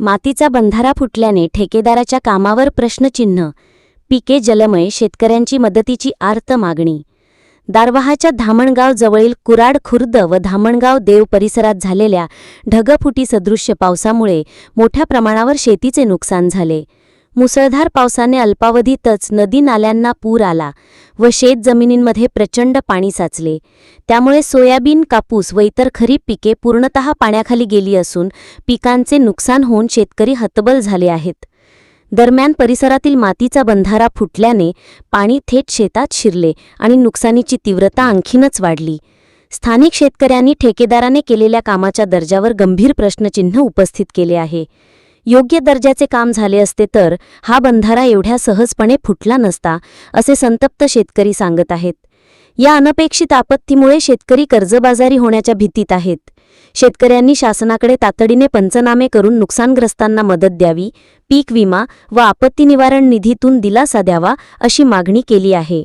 मातीचा बंधारा फुटल्याने ठेकेदाराच्या कामावर प्रश्नचिन्ह पिके जलमय शेतकऱ्यांची मदतीची आर्त मागणी. दारवाहाच्या धामणगाव जवळील कुराड खुर्द व धामणगाव देव परिसरात झालेल्या ढगफुटी सदृश्य पावसामुळे मोठ्या प्रमाणावर शेतीचे नुकसान झाले. मुसळधार पावसाने अल्पावधीतच नदी नाल्यांना पूर आला व शेत जमिनींमध्ये प्रचंड पाणी साचले. त्यामुळे सोयाबीन कापूस व इतर खरीप पिके पूर्णतः पाण्याखाली गेली असून पिकांचे नुकसान होऊन शेतकरी हतबल झाले आहेत. दरम्यान परिसरातील मातीचा बंधारा फुटल्याने पाणी थेट शेतात शिरले आणि नुकसानीची तीव्रता आणखीनच वाढली. स्थानिक शेतकऱ्यांनी ठेकेदाराने केलेल्या कामाच्या दर्जावर गंभीर प्रश्नचिन्ह उपस्थित केले आहे. योग्य दर्जाचे काम झाले असते तर हा बंधारा एवढ्या सहजपणे फुटला नसता असे संतप्त शेतकरी सांगत आहेत. या अनपेक्षित आपत्तीमुळे शेतकरी कर्जबाजारी होण्याच्या भीतीत आहेत. शेतकऱ्यांनी शासनाकडे तातडीने पंचनामे करून नुकसानग्रस्तांना मदत द्यावी पीक विमा व आपत्ती निवारण निधीतून दिलासा द्यावा अशी मागणी केली आहे.